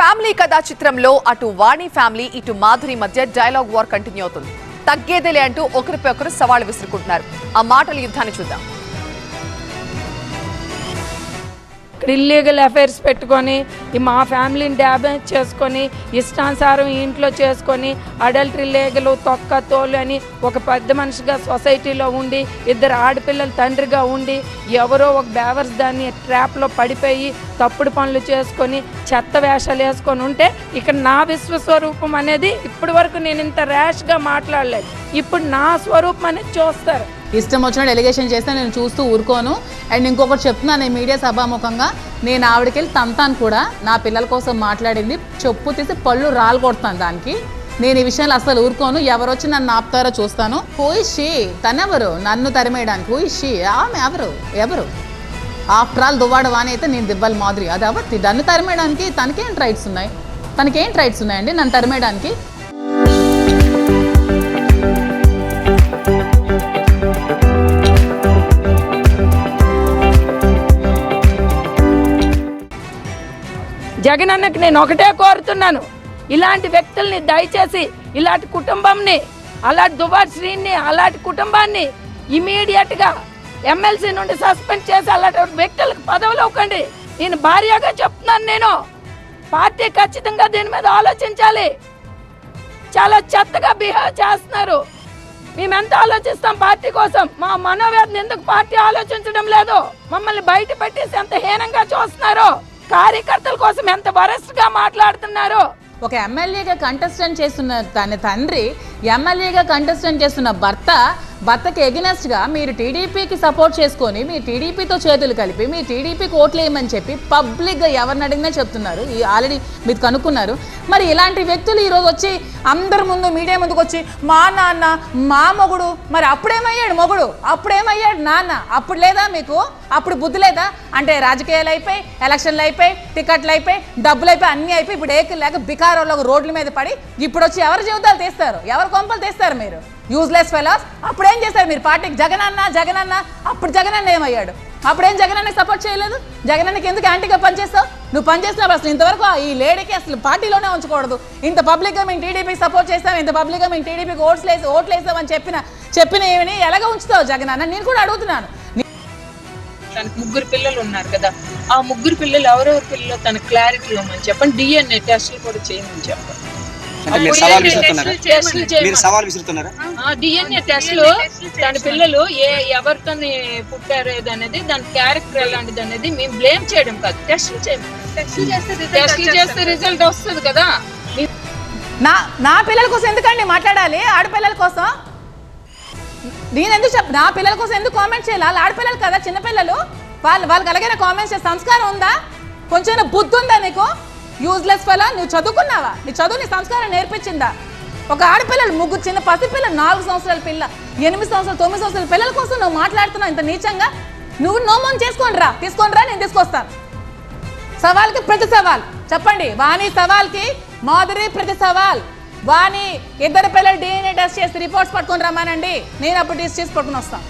Family కథా చిత్రంలో అటు వాణి ఫ్యామిలీ ఇటు మాధురి మధ్య డైలాగ్ వార్ కంటిన్యూ అవుతుంది. తగ్గేదేలే అంటూ ఒకరిపై ఒకరు సవాళ్ళు విసురుకుంటున్నారు. ఆ మాటల యుద్ధాన్ని చూద్దాం. ఇక్కడ ఇల్లీగల్ అఫైర్స్ పెట్టుకొని మా ఫ్యామిలీని డ్యామేజ్ చేసుకొని ఇష్టానుసారం ఇంట్లో చేసుకొని అడల్టరీ లీగలు తొక్క తోలు అని ఒక పెద్ద మనిషిగా సొసైటీలో ఉండి ఇద్దరు ఆడపిల్లల తండ్రిగా ఉండి ఎవరో ఒక బేవర్స్ దాన్ని ట్రాప్లో పడిపోయి తప్పుడు పనులు చేసుకొని చెత్త వేషాలు వేసుకొని ఉంటే ఇక్కడ నా విశ్వస్వరూపం అనేది ఇప్పటి వరకు నేను ఇంత ర్యాష్గా మాట్లాడలేదు. ఇప్పుడు నా స్వరూపం అనేది చూస్తారు. ఇష్టం వచ్చిన ఎలిగేషన్ చేస్తే నేను చూస్తూ ఊరుకోను. అండ్ ఇంకొకటి చెప్తున్నాను నేను మీడియా సభాముఖంగా నేను ఆవిడకెళ్ళి తంతాను కూడా. నా పిల్లల కోసం మాట్లాడింది చెప్పు తీసి పళ్ళు రాలు కొడతాను దానికి. నేను ఈ విషయాలు అసలు ఊరుకోను. ఎవరు వచ్చి నన్ను ఆపుతారో చూస్తాను. హూయిషి తనెవరు? నన్ను తరిమేయడానికి. హూయిషి ఆమె ఎవరు? ఎవరు? ఆఫ్టర్ ఆల్ దువ్వాడ వాణి అయితే నేను దివ్వాలి మాదిరి. అది ఎవరు? నన్ను తరిమేయడానికి తనకేంటి రైట్స్ ఉన్నాయి? తనకేం రైట్స్ ఉన్నాయండి? నన్ను తరిమేయడానికి జగన్ అన్నకి నేను ఒకటే కోరుతున్నాను. ఇలాంటి వ్యక్తుల్ని దయచేసి ఇలాంటి కుటుంబంని అలాంటి దుబార్ శ్రీని అలాంటి కుటుంబాన్ని ఇమీడియట్గా ఎమ్మెల్సీ నుండి సస్పెండ్ చేసి అలాంటి వ్యక్తులకు పదవులు ఇవ్వకండి. నేను భార్యగా చెప్తున్నాను నేను. పార్టీ ఖచ్చితంగా దీని మీద ఆలోచించాలి. చాలా చెత్తగా బిహేవ్ చేస్తున్నారు. మేము ఎంత ఆలోచిస్తాం పార్టీ కోసం? మా మనోవేదన ఎందుకు పార్టీ ఆలోచించడం లేదు? మమ్మల్ని బయట పెట్టేసి ఎంత హీనంగా చూస్తున్నారు? కార్యకర్తల కోసం ఎంత వరస్ట్గా మాట్లాడుతున్నారు. ఒక ఎమ్మెల్యేగా కంటెస్టెంట్ చేస్తున్న తన తండ్రి ఎమ్మెల్యేగా కంటెస్టెంట్ చేస్తున్న భర్త భర్తకి ఎగినెస్ట్గా మీరు టీడీపీకి సపోర్ట్ చేసుకొని మీ టీడీపీతో చేతులు కలిపి మీ టీడీపీకి ఓట్లు వేయమని చెప్పి పబ్లిక్గా ఎవరిని అడిగినా చెప్తున్నారు. ఈ ఆల్రెడీ మీరు కనుక్కున్నారు. మరి ఇలాంటి వ్యక్తులు ఈరోజు వచ్చి అందరి ముందు మీడియా ముందుకు వచ్చి మా నాన్న మా మొగుడు మరి అప్పుడేమయ్యాడు మొగుడు? అప్పుడేమయ్యాడు నాన్న? అప్పుడు లేదా మీకు? అప్పుడు బుద్ధి లేదా? అంటే రాజకీయాలు అయిపోయి ఎలక్షన్లు అయిపోయి టికెట్లు అయిపోయి డబ్బులు అయిపోయి అన్నీ అయిపోయి ఇప్పుడు ఏకలు లేక బికారోళ్ళు రోడ్ల మీద పడి ఇప్పుడు వచ్చి ఎవరి జీవితాలు తీస్తారు? ఎవరి కొంపలు తీస్తారు మీరు? యూజ్లెస్ ఫెలాస్ అప్పుడు ఏం చేశారు మీరు? పార్టీకి జగన్ అన్న జగన్ అన్న అప్పుడు జగన్ అన్న ఏమయ్యాడు? అప్పుడేం జగన్ అన్నకి సపోర్ట్ చేయలేదు? జగన్ అన్నకి ఎందుకు యాంటీగా పనిచేస్తావు? నువ్వు పనిచేసినప్పుడు అసలు ఇంతవరకు ఆ ఈ లేడీకి అసలు పార్టీలోనే ఉంచకూడదు. ఇంత పబ్లిక్గా మేము టీడీపీకి సపోర్ట్ చేస్తాం ఇంత పబ్లిక్గా మేము టీడీపీకి ఓట్స్ వేసి ఓట్లు వేసామని చెప్పిన చెప్పిన ఏమని ఎలాగ ఉంచుతావు జగన్ అన్న నేను కూడా అడుగుతున్నాను. తనకు ముగ్గురు పిల్లలు ఉన్నారు కదా ఆ ముగ్గురు పిల్లలు ఎవరెవరి పిల్లలు తన క్లారిటీ ఇవ్వమని చెప్పండి. డిఎన్ఏ టెస్టులు కూడా చేయమని చెప్పండి. అంటే మీరు సవాల్? విసురుతున్నారా? మీరు. సవాల్ విసురుతున్నారా? ఆ డిఎన్ఏ టెస్టులు తన పిల్లలు ఏ ఎవరితో పుట్టారు అనేది దాని క్యారెక్టర్ ఎలాంటిది అనేది మేము బ్లేమ్ చేయడం కాదు. టెస్టులు చేయమని టెస్టులు చేస్తే రిజల్ట్ వస్తుంది కదా. నా నా పిల్లల కోసం ఎందుకండి మాట్లాడాలి? ఆడపిల్లల కోసం? నేను ఎందుకు చెప్ నా పిల్లల కోసం ఎందుకు కామెంట్ చేయాలి? వాళ్ళు ఆడపిల్లలు కదా చిన్నపిల్లలు వాళ్ళు వాళ్ళకి అలాగైనా కామెంట్ చేసే సంస్కారం ఉందా? కొంచెం బుద్ధి ఉందా నీకు? యూజ్లెస్ ఫెలా నువ్వు చదువుకున్నావా? నీ చదువు నీ సంస్కారం నేర్పించిందా? ఒక ఆడపిల్లలు ముగ్గురు చిన్న పసిపిల్ల నాలుగు సంవత్సరాల పిల్ల ఎనిమిది సంవత్సరాలు తొమ్మిది సంవత్సరాల పిల్లల కోసం నువ్వు మాట్లాడుతున్నావు ఇంత నీచంగా? నువ్వు నోమోన్ చేసుకోండి రా తీసుకోండి రా నేను తీసుకొస్తాను సవాల్కి ప్రతి సవాల్. చెప్పండి వాణి సవాల్కి మాధురి ప్రతి సవాల్. వాణి ఇద్దరు పిల్లలు డిఎన్ఏ టెస్ట్ చేసి రిపోర్ట్స్ పట్టుకొని రమ్మానండి. నేను అప్పుడు టెస్ట్ చేసి పట్టుకుని వస్తాను